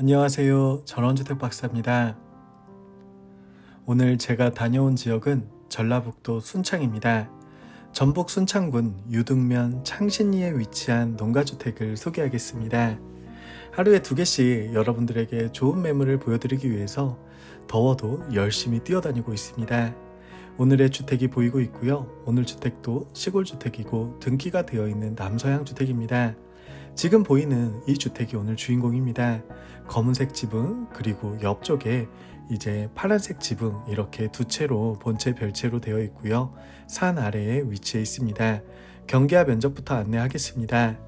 안녕하세요. 전원주택 박사입니다. 오늘 제가 다녀온 지역은 전라북도 순창입니다. 전북 순창군 유등면 창신리에 위치한 농가주택을 소개하겠습니다. 하루에 두 개씩 여러분들에게 좋은 매물을 보여드리기 위해서 더워도 열심히 뛰어다니고 있습니다. 오늘의 주택이 보이고 있고요. 오늘 주택도 시골 주택이고 등기가 되어 있는 남서양 주택입니다. 지금 보이는 이 주택이 오늘 주인공입니다. 검은색 지붕 그리고 옆쪽에 이제 파란색 지붕 이렇게 두 채로 본체 별채로 되어 있고요. 산 아래에 위치해 있습니다. 경계와 면적부터 안내하겠습니다.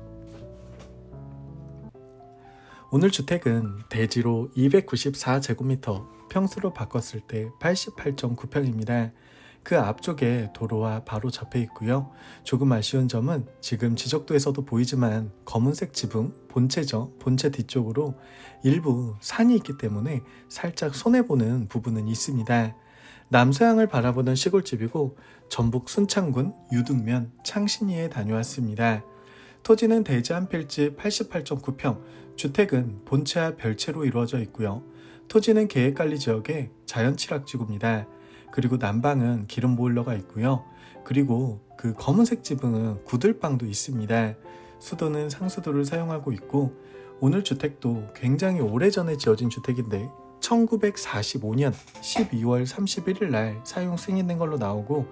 오늘 주택은 대지로 294제곱미터, 평수로 바꿨을 때 88.9평입니다. 그 앞쪽에 도로와 바로 접해 있고요. 조금 아쉬운 점은 지금 지적도에서도 보이지만 검은색 지붕 본체죠. 본체 뒤쪽으로 일부 산이 있기 때문에 살짝 손해보는 부분은 있습니다. 남서양을 바라보는 시골집이고 전북 순창군 유등면 창신리에 다녀왔습니다. 토지는 대지 한 필지 88.9평, 주택은 본체와 별채로 이루어져 있고요. 토지는 계획관리 지역의 자연취락지구입니다. 그리고 난방은 기름 보일러가 있고요. 그리고 그 검은색 지붕은 구들방도 있습니다. 수도는 상수도를 사용하고 있고 오늘 주택도 굉장히 오래전에 지어진 주택인데 1945년 12월 31일 날 사용 승인된 걸로 나오고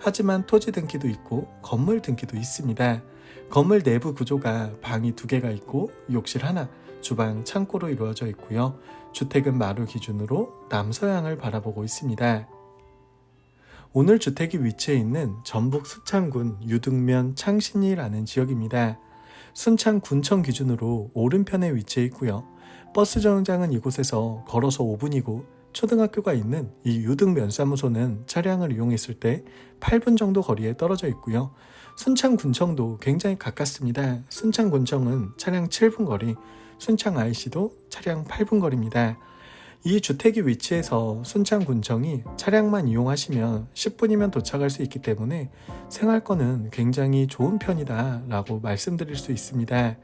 하지만 토지 등기도 있고 건물 등기도 있습니다. 건물 내부 구조가 방이 두 개가 있고 욕실 하나, 주방, 창고로 이루어져 있고요. 주택은 마루 기준으로 남서양을 바라보고 있습니다. 오늘 주택이 위치해 있는 전북 순창군 유등면 창신리라는 지역입니다. 순창 군청 기준으로 오른편에 위치해 있고요. 버스 정류장은 이곳에서 걸어서 5분이고 초등학교가 있는 이 유등면 사무소는 차량을 이용했을 때 8분 정도 거리에 떨어져 있고요. 순창군청도 굉장히 가깝습니다. 순창군청은 차량 7분 거리, 순창 IC도 차량 8분 거리입니다. 이 주택이 위치해서 순창군청이 차량만 이용하시면 10분이면 도착할 수 있기 때문에 생활권은 굉장히 좋은 편이다 라고 말씀드릴 수 있습니다.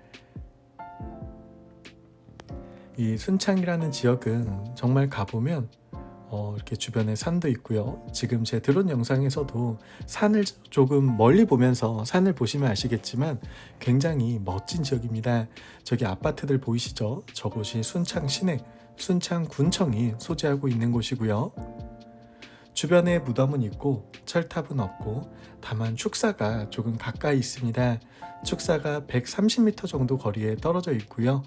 이 순창이라는 지역은 정말 가보면 어, 이렇게 주변에 산도 있고요. 지금 제 드론 영상에서도 산을 조금 멀리 보면서 산을 보시면 아시겠지만 굉장히 멋진 지역입니다. 저기 아파트들 보이시죠? 저곳이 순창 시내, 순창 군청이 소재하고 있는 곳이고요. 주변에 무덤은 있고 철탑은 없고 다만 축사가 조금 가까이 있습니다. 축사가 130m 정도 거리에 떨어져 있고요.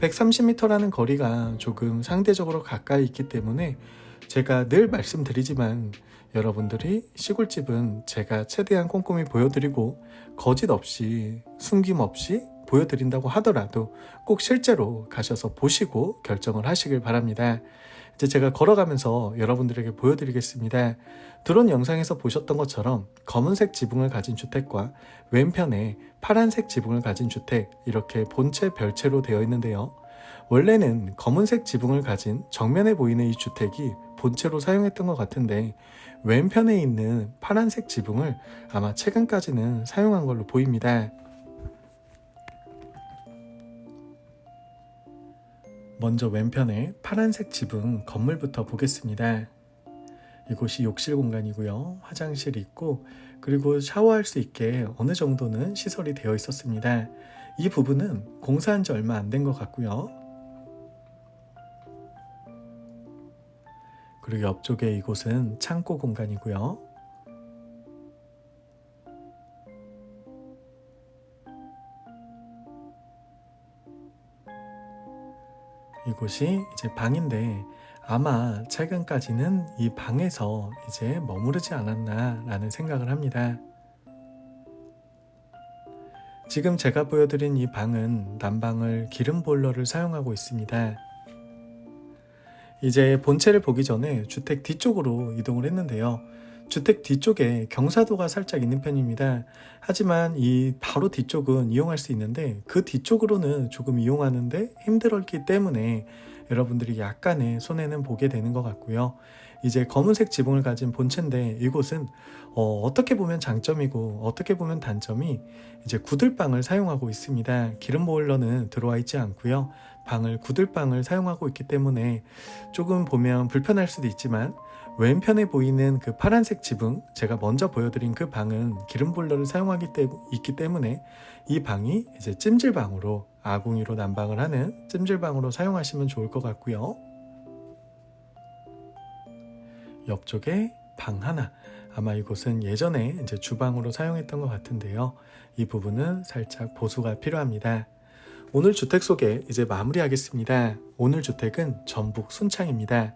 130m라는 거리가 조금 상대적으로 가까이 있기 때문에 제가 늘 말씀드리지만 여러분들이 시골집은 제가 최대한 꼼꼼히 보여드리고 거짓 없이 숨김 없이 보여드린다고 하더라도 꼭 실제로 가셔서 보시고 결정을 하시길 바랍니다. 이제 제가 걸어가면서 여러분들에게 보여드리겠습니다. 드론 영상에서 보셨던 것처럼 검은색 지붕을 가진 주택과 왼편에 파란색 지붕을 가진 주택 이렇게 본체 별채로 되어 있는데요. 원래는 검은색 지붕을 가진 정면에 보이는 이 주택이 본체로 사용했던 것 같은데 왼편에 있는 파란색 지붕을 아마 최근까지는 사용한 걸로 보입니다. 먼저 왼편에 파란색 지붕 건물부터 보겠습니다. 이곳이 욕실 공간이고요. 화장실이 있고 그리고 샤워할 수 있게 어느 정도는 시설이 되어 있었습니다. 이 부분은 공사한 지 얼마 안 된 것 같고요. 그리고 옆쪽에 이곳은 창고 공간이고요. 이곳이 이제 방인데 아마 최근까지는 이 방에서 이제 머무르지 않았나라는 생각을 합니다. 지금 제가 보여드린 이 방은 난방을 기름 보일러를 사용하고 있습니다. 이제 본체를 보기 전에 주택 뒤쪽으로 이동을 했는데요. 주택 뒤쪽에 경사도가 살짝 있는 편입니다. 하지만 이 바로 뒤쪽은 이용할 수 있는데 그 뒤쪽으로는 조금 이용하는데 힘들었기 때문에 여러분들이 약간의 손해는 보게 되는 것 같고요. 이제 검은색 지붕을 가진 본체인데 이곳은 어, 어떻게 보면 장점이고 어떻게 보면 단점이 이제 구들방을 사용하고 있습니다. 기름 보일러는 들어와 있지 않고요. 방을 구들방을 사용하고 있기 때문에 조금 보면 불편할 수도 있지만 왼편에 보이는 그 파란색 지붕 제가 먼저 보여드린 그 방은 기름 보일러를 사용하기 때 있기 때문에 이 방이 이제 찜질방으로 아궁이로 난방을 하는 찜질방으로 사용하시면 좋을 것 같고요. 옆쪽에 방 하나. 아마 이곳은 예전에 이제 주방으로 사용했던 것 같은데요. 이 부분은 살짝 보수가 필요합니다. 오늘 주택 소개 이제 마무리하겠습니다. 오늘 주택은 전북 순창입니다.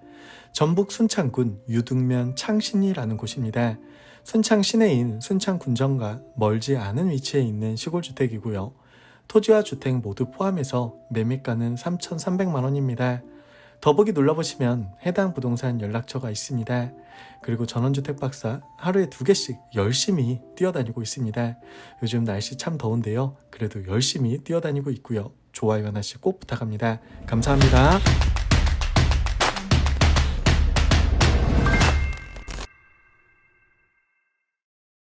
전북 순창군 유등면 창신이라는 곳입니다. 순창 시내인 순창군정과 멀지 않은 위치에 있는 시골 주택이고요. 토지와 주택 모두 포함해서 매매가는 3,300만 원입니다. 더보기 눌러보시면 해당 부동산 연락처가 있습니다. 그리고 전원주택 박사 하루에 두 개씩 열심히 뛰어다니고 있습니다. 요즘 날씨 참 더운데요. 그래도 열심히 뛰어다니고 있고요. 좋아요 하나씩 꼭 부탁합니다. 감사합니다.